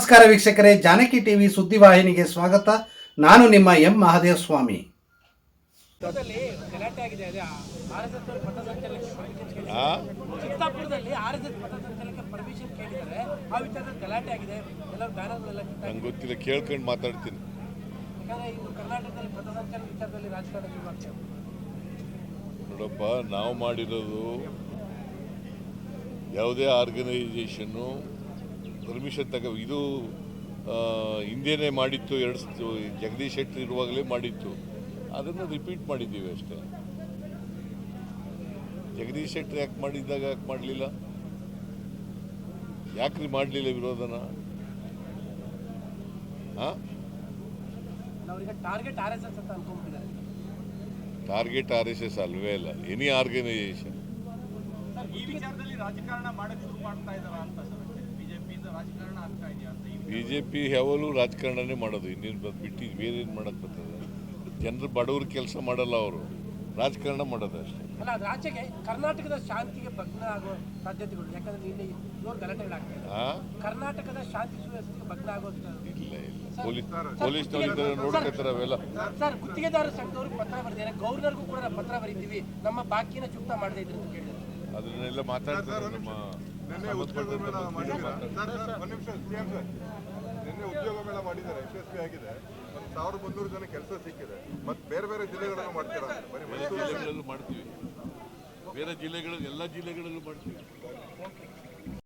ನಮಸ್ಕಾರ ವೀಕ್ಷಕರೇ ಜಾನಕಿ ಟಿವಿ ಸುದ್ದಿವಾಹಿನಿಗೆ ಸ್ವಾಗತ. ನಾನು ನಿಮ್ಮ ಎಂ ಮಹಾದೇವ ಸ್ವಾಮಿ ಚಿತ್ತಾಪುರದಲ್ಲಿ ಗಲಾಟೆ ಆಗಿದೆ ಅದೇ ಆರ್ ಎಸ್ ಎಸ್ ಪಥಸಂಚಲನಕ್ಕೆ ಪರ್ಮಿಷನ್ ಕೇಳಿದ್ದಾರೆ ಆ? ಚಿತ್ತಾಪುರದಲ್ಲಿ ಆರ್ ಎಸ್ ಎಸ್ ಪಥಸಂಚಲನಕ್ಕೆ ಪರ್ಮಿಷನ್ ಕೇಳಿದ್ದಾರೆ. ಆ ವಿಚಾರದಲ್ಲಿ ಗಲಾಟೆ ಆಗಿದೆ. ಎಲ್ಲರೂ ಬ್ಯಾನರ್ ಎಲ್ಲ ಕಿತ್ತಾಗಿದೆ ನಂಗೆ ಗೊತ್ತಿಲ್ಲ ಕೇಳ್ಕೊಂಡು ಮಾತಾಡ್ತೀನಿ. ನೋಡಪ್ಪ ನಾವು ಮಾಡಿರೋದು ಯಾವುದೇ ಆರ್ಗನೈಸೇಷನ್ನು ಪರ್ಮಿಷನ್ ತಗ ಇದು ಹಿಂದೇನೇ ಮಾಡಿತ್ತು ಎರಡು ಜಗದೀಶ್ ಶೆಟ್ಟರ್ ಇರುವಾಗಲೇ ಮಾಡಿತ್ತು. ಅದನ್ನು ರಿಪೀಟ್ ಮಾಡಿದ್ದೀವಿ ಅಷ್ಟೇ. ಜಗದೀಶ್ ಶೆಟ್ಟರ್ ಯಾಕೆ ಮಾಡಿದ್ದಾಗ ಯಾಕೆ ಮಾಡಲಿಲ್ಲ? ಯಾಕ್ರಿ ಮಾಡಲಿಲ್ಲ ವಿರೋಧನ? ಟಾರ್ಗೆಟ್ ಆರ್ ಎಸ್ ಎಸ್ ಅಂತ ಅನ್ಕೊಂಡ್ಬಿಟ್ಟಿದ್ದಾರೆ. ಟಾರ್ಗೆಟ್ ಆರ್ ಎಸ್ ಎಸ್ ಅಲ್ವೇ ಅಲ್ಲ ಎನಿ ಆರ್ಗನೈಸೇಷನ್ ಈ ವಿಚಾರದಲ್ಲಿ ರಾಜಕಾರಣ ಮಾಡಕ್ಕೆ ಶುರು ಮಾಡ್ತಾ ಇದ್ದಾರಾ ಅಂತ ಸರ್ ಬಿಜೆಪಿಯಿಂದ ರಾಜಕಾರಣ ಆಗ್ತಾ ಇದೆಯಾ ಅಂತ ಈ ಬಿ ಜೆ ಪಿ ಯಾವಾಗಲೂ ರಾಜಕಾರಣನೇ ಮಾಡೋದು. ಇನ್ನೇನು ಬಿಟ್ಟು ಬೇರೆ ಏನು ಮಾಡೋಕ್ಕೆ ಬರ್ತದೆ? ಜನರು ಬಡವ್ರ ಕೆಲಸ ಮಾಡಲ್ಲ ಅವರು. ರಾಜಕಾರಣ ಮಾಡೋದು ಅಷ್ಟೇ. ಅಲ್ಲ ಅದು ಆಚೆಗೆ ಕರ್ನಾಟಕದ ಶಾಂತಿಗೆ ಭಗ್ನ ಆಗೋ ಸಾಧ್ಯತೆಗಳು ಯಾಕಂದ್ರೆ ನಿನ್ನೆ ಜೋರು ಗಲಾಟೆಗಳಾಗ್ತದೆ ಕರ್ನಾಟಕದ ಶಾಂತಿ ಸುವ್ಯವಸ್ಥೆಗೆ ಭಗ್ನ ಆಗೋ ಇಲ್ಲ ಇಲ್ಲ. ಪೊಲೀಸ್ ಪೊಲೀಸ್ನವ್ರು ನೋಡ್ಕೋತಾರೆ ಅವೆಲ್ಲ. ಸರ್ ಗುತ್ತಿಗೆದಾರ ಸಂಘದವರು ಪತ್ರ ಬರೆದಿದ್ದಾರೆ. ಗೌರ್ನರ್ಗೂ ಕೂಡ ಪತ್ರ ಬರೀತೀವಿ. ನಮ್ಮ ಬಾಕಿನ ಚುಕ್ತ ಮಾಡದೇ ಇದ್ರೆ ಅಂತ ಕೇಳಿದ್ದಾರೆ. ಅದನ್ನೆಲ್ಲ ಮಾತಾಡ್ತಾರೆ ನಮ್ಮ ನಿನ್ನೆ ಉದ್ಯೋಗ ಮೇಳ ಮಾಡಿದ್ದೀರಾ? ಒಂದು ನಿಮಿಷ ಸಿಎಂ ಸರ್ ನಿನ್ನೆ ಉದ್ಯೋಗ ಮೇಳ ಮಾಡಿದ್ದಾರೆ ಯಶಸ್ವಿ ಆಗಿದೆ. ಒಂದು ಸಾವಿರದ ಮುನ್ನೂರು ಜನ ಕೆಲಸ ಸಿಕ್ಕಿದೆ. ಮತ್ತೆ ಬೇರೆ ಬೇರೆ ಜಿಲ್ಲೆಗಳನ್ನು ಮಾಡ್ತೀರಾ. ಬರೀ ಬೇರೆ ಮೈಸೂರು ಜಿಲ್ಲೆಗಳಲ್ಲೂ ಮಾಡ್ತೀವಿ. ಬೇರೆ ಜಿಲ್ಲೆಗಳು ಎಲ್ಲ ಜಿಲ್ಲೆಗಳಲ್ಲೂ ಮಾಡ್ತೀವಿ.